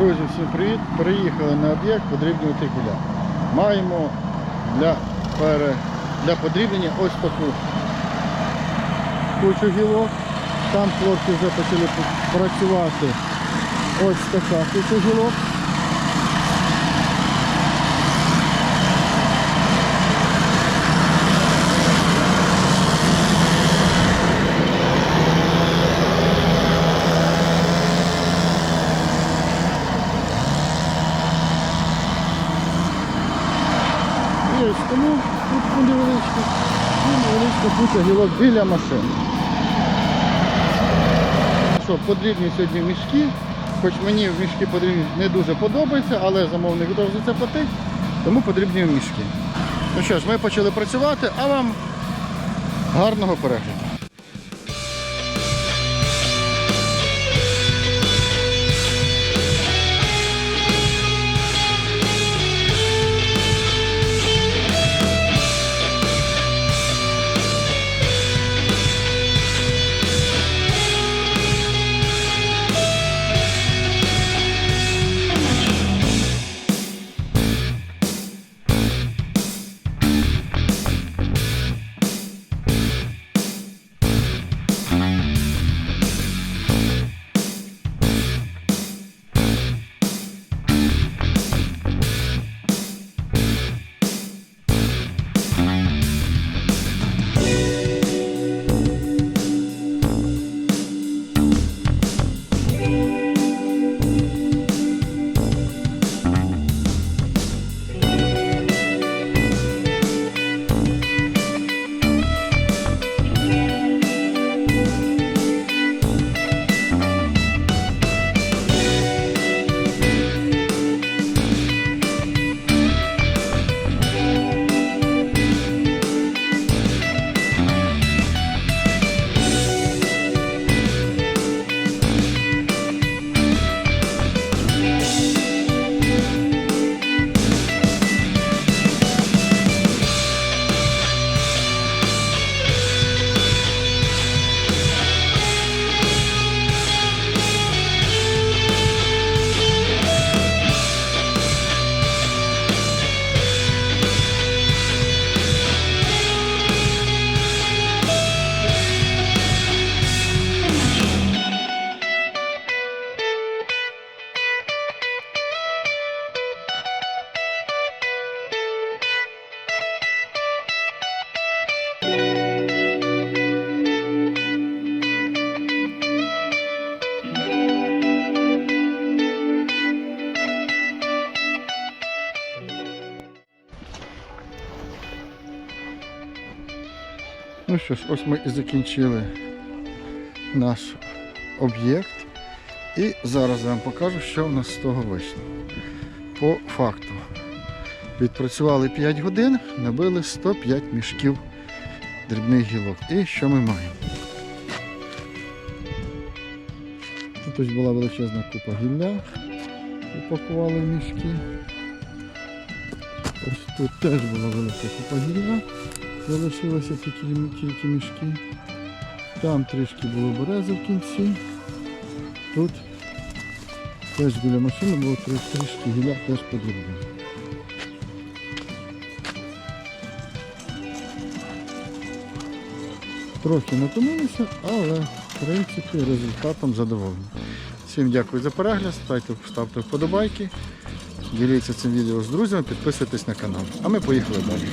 Друзі, всім привіт! Приїхали на об'єкт подрібнювати гіля. Маємо для, пере, для подрібнення ось таку кучу гілок. Там хлопці вже почали працювати ось така куча гілок. Тому тут невеличка, невеличка куча гілок біля машин. Що, потрібні сьогодні мішки, хоч мені мішки потрібні не дуже подобається, але замовник готовий за це платить, тому потрібні мішки. Ну що ж, ми почали працювати, а вам гарного перегляду. Ну що ж, ось ми і закінчили наш об'єкт. І зараз я вам покажу, що в нас з того вийшло. По факту. Відпрацювали 5 годин, набили 105 мішків дрібних гілок. І що ми маємо? Тут ось була величезна купа гілля, упакували мішки. Ось тут теж була велика купа гілля. Залишилося тільки, тільки мішки. Там трішки було берези в кінці. Тут теж біля машини було трішки гілля теж подрібно. Трохи натомилися, але в принципі результатом задоволені. Всім дякую за перегляд, ставте, ставте вподобайки, діліться цим відео з друзями, підписуйтесь на канал. А ми поїхали далі.